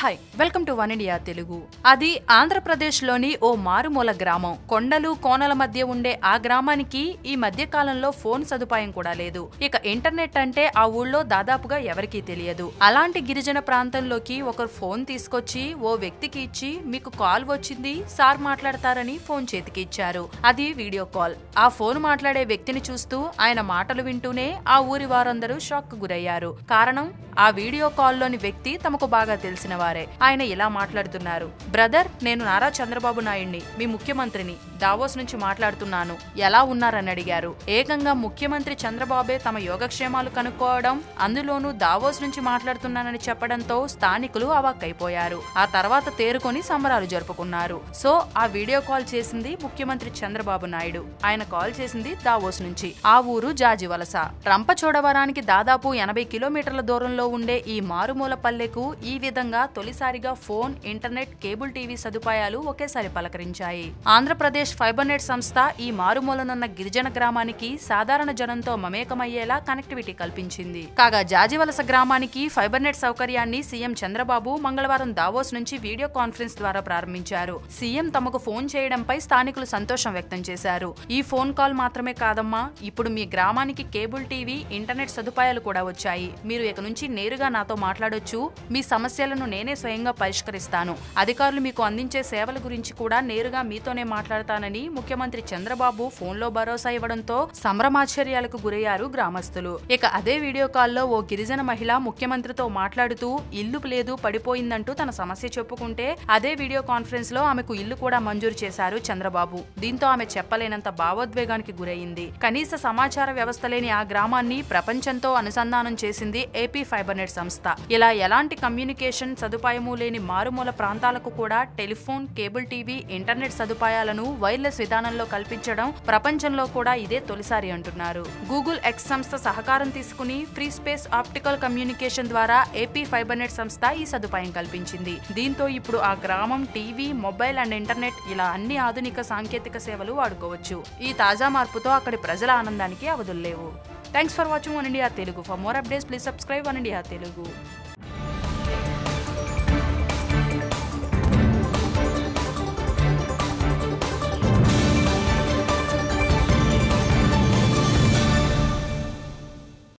Hi welcome to one India Telugu అది ఆంధ్రప్రదేశ్లోని ఓ మారుమూల గ్రామం. కొండలు కోనల మధ్య ఉండే ఆ గ్రామానికి ఈ మధ్య కాలంలో ఫోన్ సదుపాయం కూడా లేదు. ఇక ఇంటర్నెట్ అంటే ఆ ఊళ్ళో దాదాపుగా ఎవరికీ తెలియదు. అలాంటి గిరిజన ప్రాంతంలోకి ఒకరు ఫోన్ తీసుకొచ్చి ఓ వ్యక్తికి ఇచ్చి మీకు కాల్ వచ్చింది సార్ మాట్లాడతారని ఫోన్ చేతికి ఇచ్చారు. అది వీడియో కాల్. ఆ ఫోన్ మాట్లాడే వ్యక్తిని చూస్తూ ఆయన మాటలు వింటూనే ఆ ఊరి వారందరూ షాక్ గురయ్యారు. కారణం ఆ వీడియో కాల్లోని వ్యక్తి తమకు బాగా తెలిసినవారు ఆయన ఇలా మాట్లాడుతున్నారు. బ్రదర్ నేను నారా చంద్రబాబు నాయుడిని మీ ముఖ్యమంత్రిని దావోస్ నుంచి మాట్లాడుతున్నాను. ఎలా ఉన్నారని అడిగారు. ఏకంగా ముఖ్యమంత్రి చంద్రబాబే తమ యోగక్షేమాలు కనుక్కోవడం అందులోనూ దావోస్ నుంచి మాట్లాడుతున్నానని చెప్పడంతో స్థానికులు అవాక్కైపోయారు. ఆ తర్వాత తేరుకొని సంబరాలు జరుపుకున్నారు. సో ఆ వీడియో కాల్ చేసింది ముఖ్యమంత్రి చంద్రబాబు నాయుడు. ఆయన కాల్ చేసింది దావోస్ నుంచి. ఆ ఊరు జాజివలస. రంపచోడవరానికి దాదాపు ఎనభై కిలోమీటర్ల దూరంలో ఉండే ఈ మారుమూల పల్లెకు ఈ విధంగా తొలిసారిగా ఫోన్ ఇంటర్నెట్ కేబుల్ టీవీ సదుపాయాలు ఒకేసారి పలకరించాయి. ఆంధ్రప్రదేశ్ ఫైబర్నెట్ సంస్థ ఈ మారుమూలనున్న గిరిజన గ్రామానికి సాధారణ జనంతో మమేకమయ్యేలా కనెక్టివిటీ కల్పించింది. కాగా జాజివలస గ్రామానికి ఫైబర్నెట్ సౌకర్యాన్ని సీఎం చంద్రబాబు మంగళవారం దావోస్ నుంచి వీడియో కాన్ఫరెన్స్ ద్వారా ప్రారంభించారు. సీఎం తమకు ఫోన్ చేయడంపై స్థానికులు సంతోషం వ్యక్తం చేశారు. ఈ ఫోన్ కాల్ మాత్రమే కాదమ్మా ఇప్పుడు మీ గ్రామానికి కేబుల్ టీవీ ఇంటర్నెట్ సదుపాయాలు కూడా వచ్చాయి. మీరు ఇక నుంచి నేరుగా నాతో మాట్లాడొచ్చు మీ సమస్యలను నేనే స్వయంగా పరిష్కరిస్తాను. అధికారులు మీకు అందించే సేవల గురించి కూడా నేరుగా మీతోనే మాట్లాడతానని ముఖ్యమంత్రి చంద్రబాబు ఫోన్లో భరోసా ఇవ్వడంతో సంభ్రమాశ్చర్యాలకు గురయ్యారు గ్రామస్తులు. ఇక అదే వీడియో కాల్లో ఓ గిరిజన మహిళ ముఖ్యమంత్రితో మాట్లాడుతూ ఇల్లు లేదు పడిపోయిందంటూ తన సమస్య చెప్పుకుంటే అదే వీడియో కాన్ఫరెన్స్లో ఆమెకు ఇల్లు కూడా మంజూరు చేశారు చంద్రబాబు. దీంతో ఆమె చెప్పలేనంత భావోద్వేగానికి గురయింది కనీస సమాచార వ్యవస్థ లేని ఆ గ్రామాన్ని ప్రపంచంతో అనుసంధానం చేసింది ఏపీ ఫైబర్నెట్ సంస్థ. ఇలా ఎలాంటి కమ్యూనికేషన్ సదుపాయము లేని మారుమూల ప్రాంతాలకు కూడా టెలిఫోన్ కేబుల్ టీవీ ఇంటర్నెట్ సదుపాయాలను వైర్లెస్ విధానంలో కల్పించడం ప్రపంచంలో కూడా ఇదే తొలిసారి అంటున్నారు. గూగుల్ ఎక్స్ సంస్థ సహకారం తీసుకుని ఫ్రీ స్పేస్ ఆప్టికల్ కమ్యూనికేషన్ ద్వారా ఏపీ ఫైబర్నెట్ సంస్థ ఈ సదుపాయం కల్పించింది. దీంతో ఇప్పుడు ఆ గ్రామం టీవీ మొబైల్ అండ్ ఇంటర్నెట్ ఇలా అన్ని ఆధునిక సాంకేతిక సేవలు వాడుకోవచ్చు. ఈ తాజా మార్పుతో అక్కడి ప్రజల ఆనందానికి అవధుల్లేవు thanks for watching one India Telugu for more updates please subscribe one India Telugu